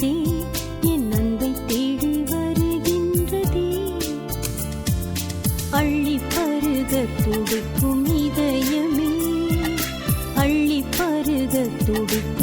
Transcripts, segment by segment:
வருகின்றதே என் அன்பை தேடி வருகின்றதே. அள்ளி பருக துடிக்கும் இதயமே அள்ளி பருக துடிக்கும்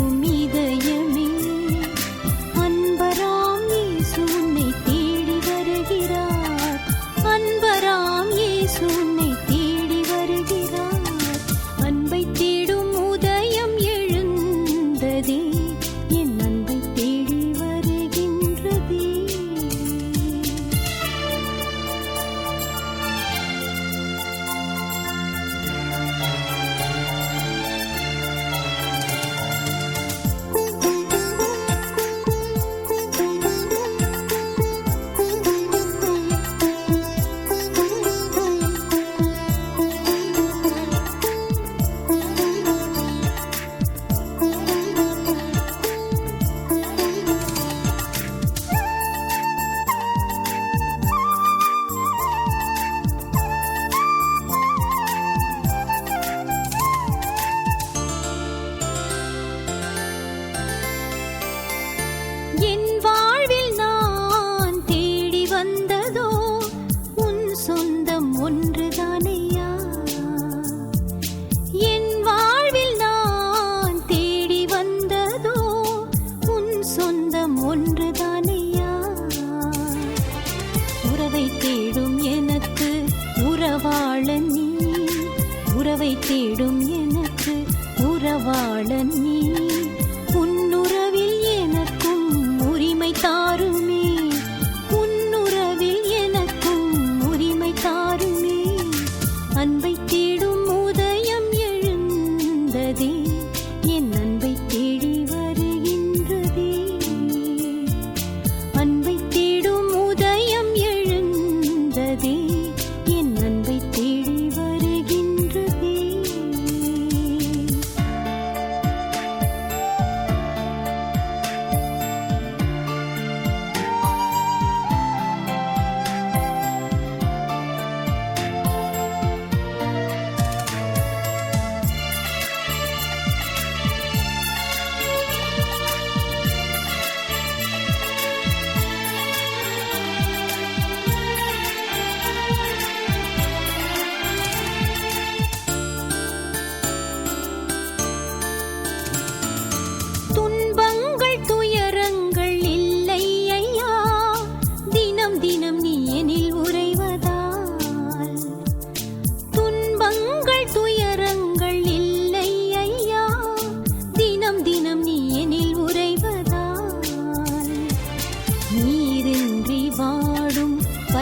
உறவாள நீ உறவை தேடும் எனக்கு உறவாள நீ. உன்னுறவில் எனக்கும் உரிமை தாருமே உன்னுறவில் எனக்கும் உரிமை தாருமே. அன்பை தேடும் உதயம் எழுந்ததே என்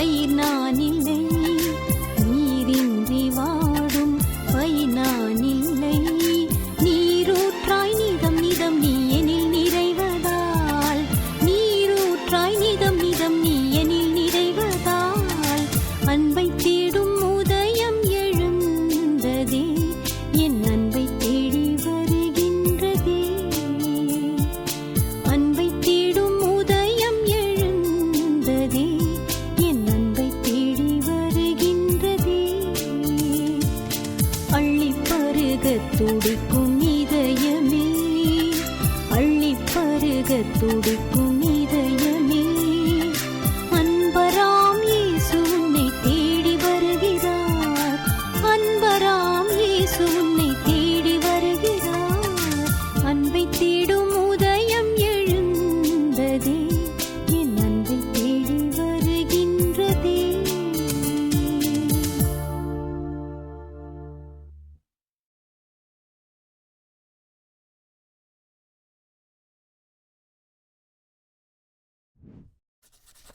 ಕೈ ನಾನಿ துடிக்கும்